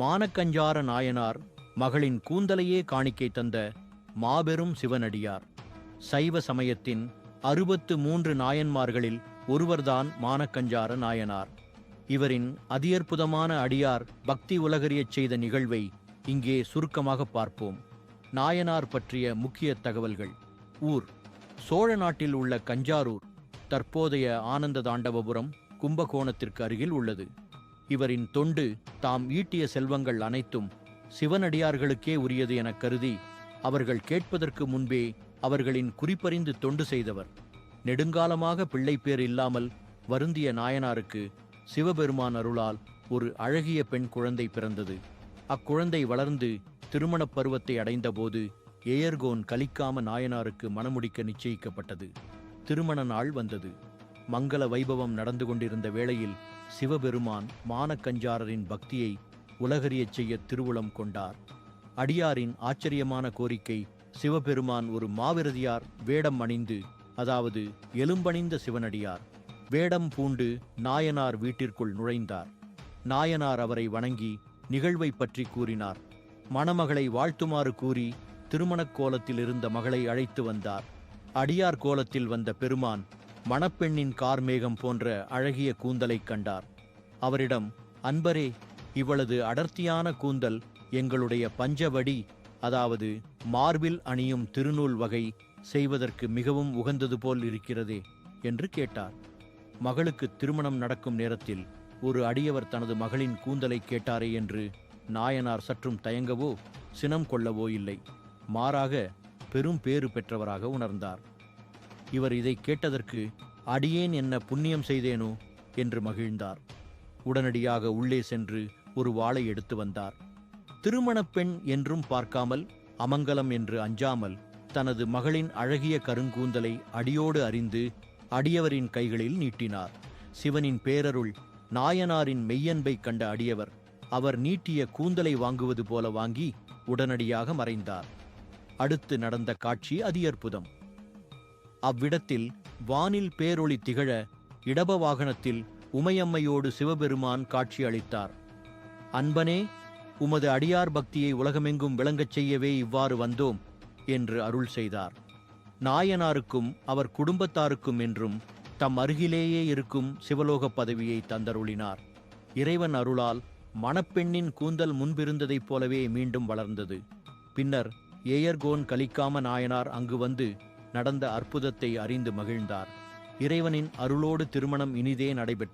மானக்கஞ்சார நாயனார் மகளின் கூந்தலையே காணிக்கை தந்த மாபெரும் சிவனடியார். சைவ சமயத்தின் அறுபத்து மூன்று நாயன்மார்களில் ஒருவர்தான் மானக்கஞ்சார நாயனார். இவரின் அதியற்புதமான அடியார் பக்தி உலகறியச் செய்த நிகழ்வை இங்கே சுருக்கமாக பார்ப்போம். நாயனார் பற்றிய முக்கிய தகவல்கள். ஊர். சோழ நாட்டில் உள்ள கஞ்சாரூர் தற்போதைய ஆனந்த தாண்டவபுரம் கும்பகோணத்திற்கு அருகில் உள்ளது. இவரின் தொண்டு தாம் ஈட்டிய செல்வங்கள் அனைத்தும் சிவனடியார்களுக்கே உரியது எனக் கருதி அவர்கள் கேட்பதற்கு முன்பே அவர்களின் குறிப்பறிந்து தொண்டு செய்தவர். நெடுங்காலமாக பிள்ளைப்பேர் இல்லாமல் வருந்திய நாயனாருக்கு சிவபெருமான் அருளால் ஒரு அழகிய பெண் குழந்தை பிறந்தது. அக்குழந்தை வளர்ந்து திருமணப் பருவத்தை அடைந்தபோது ஏயர்கோன் கலிக்காம நாயனாருக்கு மணமுடிக்க நிச்சயிக்கப்பட்டது. திருமண நாள் வந்தது. மங்கள வைபவம் நடந்து கொண்டிருந்த வேளையில் சிவபெருமான் மானக்கஞ்சாரரின் பக்தியை உலகறியச் செய்ய திருவுளம் கொண்டார். அடியாரின் ஆச்சரியமான கோரிக்கை சிவபெருமான் ஒரு மாவிரதியார் வேடம் அணிந்து அதாவது எலும்பணிந்த சிவனடியார் வேடம் பூண்டு நாயனார் வீட்டிற்குள் நுழைந்தார். நாயனார் அவரை வணங்கி நிகழ்வை பற்றி கூறினார். மணமகளை வாழ்த்துமாறு கூறி திருமணக் கோலத்தில் இருந்த மகளை அழைத்து வந்தார். அடியார் கோலத்தில் வந்த பெருமான் மணப்பெண்ணின் கார்மேகம் போன்ற அழகிய கூந்தலைக் கண்டார். அவரிடம் அன்பரே இவளது அடர்த்தியான கூந்தல் எங்களுடைய பஞ்சவடி அதாவது மார்பில் அணியும் திருநூல் வகை செய்வதற்கு மிகவும் உகந்தது போல் இருக்கிறதே என்று கேட்டார். மகளுக்கு திருமணம் நடக்கும் நேரத்தில் ஒரு அடியவர் தனது மகளின் கூந்தலை கேட்டாரே என்று நாயனார் சற்றும் தயங்கவோ சினம் கொள்ளவோ இல்லை. மாறாக பெரும் பேறு பெற்றவராக உணர்ந்தார். இவர் இதை கேட்டதற்கு அடியேன் என்ன புண்ணியம் செய்தேனோ? என்று மகிழ்ந்தார். உடனடியாக உள்ளே சென்று ஒரு வாளை எடுத்து வந்தார். திருமணப் பெண் என்றும் பார்க்காமல் அமங்கலம் என்று அஞ்சாமல் தனது மகளின் அழகிய கருங்கூந்தலை அடியோடு அறிந்து அடியவரின் கைகளில் நீட்டினார். சிவனின் பேரருள் நாயனாரின் மெய்யன்பை கண்ட அடியவர் அவர் நீட்டிய கூந்தலை வாங்குவது போல வாங்கி உடனடியாக மறைந்தார். அடுத்து நடந்த காட்சி அதியற்புதம் அவ்விடத்தில் வானில் பேரொளி திகழ இடப வாகனத்தில் உமையம்மையோடு சிவபெருமான் காட்சி அளித்தார் அன்பனே உமது அடியார் பக்தியை உலகமெங்கும் விளங்கச் செய்யவே இவ்வாறு வந்தோம் என்று அருள் செய்தார். நாயனாருக்கும் அவர் குடும்பத்தாருக்கும் என்றும் தம் அருகிலேயே இருக்கும் சிவலோக பதவியை தந்தருளினார். இறைவன் அருளால் மணப்பெண்ணின் கூந்தல் முன்பிருந்ததைப் போலவே மீண்டும் வளர்ந்தது. பின்னர் ஏயர்கோன் கலிக்காம நாயனார் அங்கு வந்து நடந்த அற்புதத்தை அறிந்து மகிழ்ந்தார். இறைவனின் அருளோடு திருமணம் இனிதே நடைபெற்றது.